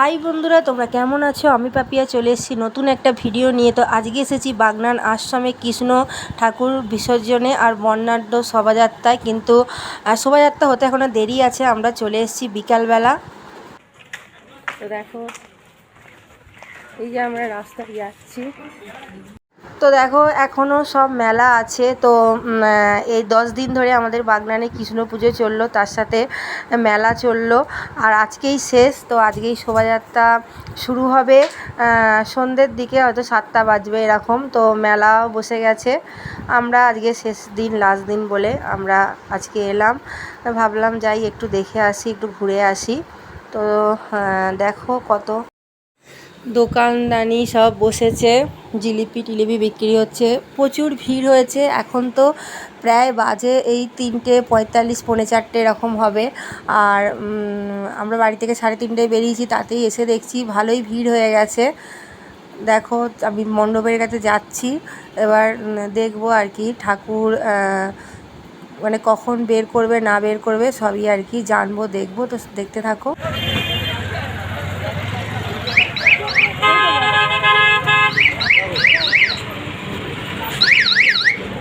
High বন্ধুরা, তোমরা কেমন আছো? আমি পাপিয়া চলে এসেছি নতুন একটা ভিডিও নিয়ে। তো আজকে এসেছি বাগনান আশ্রমে কৃষ্ণ ঠাকুর বিসর্জনে আর বর্ণাঢ্য শোভাযাত্রায়। কিন্তু শোভাযাত্রা হতে এখনও দেরি আছে, আমরা চলে এসেছি বিকালবেলা। তো দেখো, এই যে আমরা রাস্তায় যাচ্ছি। তো দেখো এখনও সব মেলা আছে। তো এই দশ দিন ধরে আমাদের বাগনানে কৃষ্ণ পুজো চলল, তার সাথে মেলা চলল। আর আজকেই শেষ, তো আজকেই শোভাযাত্রা শুরু হবে সন্ধ্যের দিকে, হয়তো সাতটা বাজবে এরকম। তো মেলাও বসে গেছে। আমরা আজকে শেষ দিন লাস্ট দিন বলে আমরা আজকে এলাম। ভাবলাম যাই, একটু দেখে আসি, একটু ঘুরে আসি। তো দেখো কত দোকানদানি সব বসেছে, জিলিপি টিলিপি বিক্রি হচ্ছে, প্রচুর ভিড় হয়েছে, এখন তো প্রায় বাজে এই তিনটে পঁয়তাল্লিশ, পৌনে চারটে এরকম হবে, আর আমরা বাড়ি থেকে সাড়ে তিনটেয় বেরিয়েছি, তাতেই এসে দেখছি ভালোই ভিড় হয়ে গেছে। দেখো, আমি মণ্ডপের কাছে যাচ্ছি, এবার দেখব আর কি, ঠাকুর মানে কখন বের করবে, না বের করবে, সবই আর কি জানব, দেখব, তো দেখতে থাকো।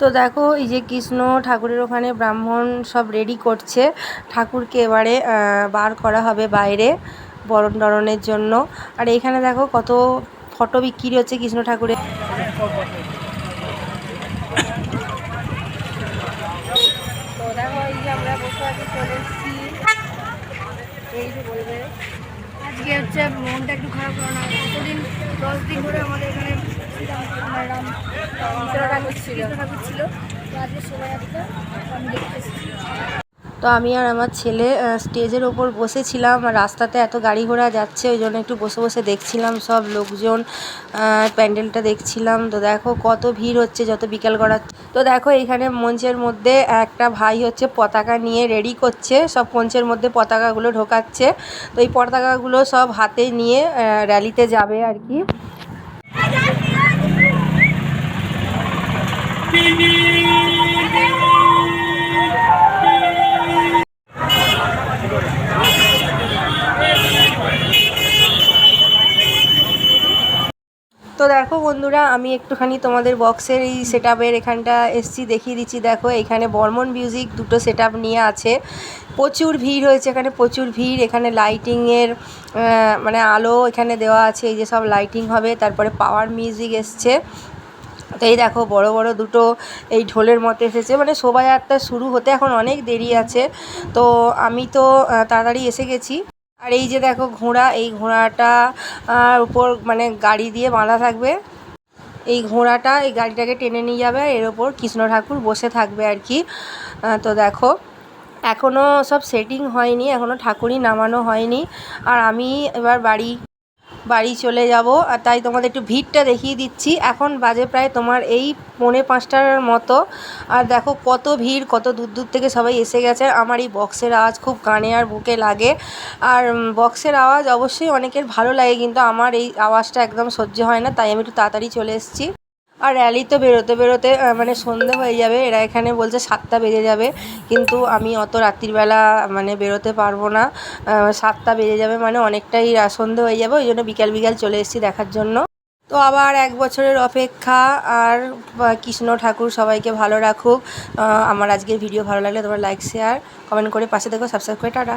তো দেখো, এই যে কৃষ্ণ ঠাকুরের ওখানে ব্রাহ্মণ সব রেডি করছে। ঠাকুরকে এবারে বার করা হবে বাইরে বরণ টরণের জন্য। আর এখানে দেখো কত ফটো বিক্রি হচ্ছে কৃষ্ণ ঠাকুরের। আজকে হচ্ছে মনটা একটু খারাপ কারণ এতদিন, দশ দিন ধরে আমাদের এখানে তো আমি আর আমার ছেলে স্টেজের ওপর বসেছিলাম। আর রাস্তাতে এত গাড়ি ঘোড়া যাচ্ছে, ওই জন্য একটু বসে বসে দেখছিলাম সব লোকজন প্যান্ডেলটা দেখছিলাম। তো দেখো কত ভিড় হচ্ছে যত বিকাল করা তো দেখো এখানে মঞ্চের মধ্যে একটা ভাই হচ্ছে পতাকা নিয়ে রেডি করছে, সব মঞ্চের মধ্যে পতাকাগুলো ঢোকাচ্ছে। তো এই পতাকাগুলো সব হাতে নিয়ে র্যালিতে যাবে আর কি। তো দেখো বন্ধুরা, আমি একটুখানি তোমাদের বক্সের এই সেট আপের এখানটা এসছি, দেখিয়ে দিচ্ছি। দেখো, এখানে বর্মন মিউজিক দুটো সেট নিয়ে আছে। প্রচুর ভিড় হয়েছে এখানে, প্রচুর ভিড়। এখানে লাইটিংয়ের মানে আলো এখানে দেওয়া আছে, এই যে সব লাইটিং হবে। তারপরে পাওয়ার মিউজিক এসছে। তো এই দেখো, বড় বড় দুটো এই ঢোলের মতো এসেছে। মানে শোভাযাত্রা শুরু হতে এখন অনেক দেরি আছে। তো আমি তো তাড়াতাড়ি এসে গেছি। আর এই যে দেখো ঘোড়া, এই ঘোড়াটা উপর মানে গাড়ি দিয়ে বাঁধা থাকবে। এই ঘোড়াটা এই গাড়িটাকে টেনে নিয়ে যাবে আর এর ওপর কৃষ্ণ ঠাকুর বসে থাকবে আর কি। তো দেখো এখনও সব সেটিং হয়নি এখনও ঠাকুরই নামানো হয়নি। আর আমি এবার বাড়ি বাড়ি চলে যাব আর তাই তোমাদের একটু ভিড়টা দেখিয়ে দিচ্ছি। এখন বাজে প্রায় তোমার এই পৌনে পাঁচটার মতো। আর দেখো কত ভিড়, কত দূর দূর থেকে সবাই এসে গেছে। আমার এই বক্সের আওয়াজ খুব কানে আর বুকে লাগে। আর বক্সের আওয়াজ অবশ্যই অনেকের ভালো লাগে, কিন্তু আমার এই আওয়াজটা একদম সহ্য হয় না, তাই আমি একটু তাড়াতাড়ি চলে এসেছি। আর র্যালি তো বেরোতে বেরোতে মানে সন্ধে হয়ে যাবে, এরা এখানে বলছে সাতটা বেজে যাবে, কিন্তু আমি অত রাত্রিবেলা মানে বেরোতে পারব না। সাতটা বেজে যাবে মানে অনেকটাই সন্ধে হয়ে যাবে, ওই জন্য বিকাল বিকাল চলে এসেছি দেখার জন্য। তো আবার এক বছরের অপেক্ষা, আর কৃষ্ণ ঠাকুর সবাইকে ভালো রাখুক। আমার আজকের ভিডিও ভালো লাগলে তোমার লাইক শেয়ার কমেন্ট করে পাশে দেখো সাবস্ক্রাইব করে, টাটা।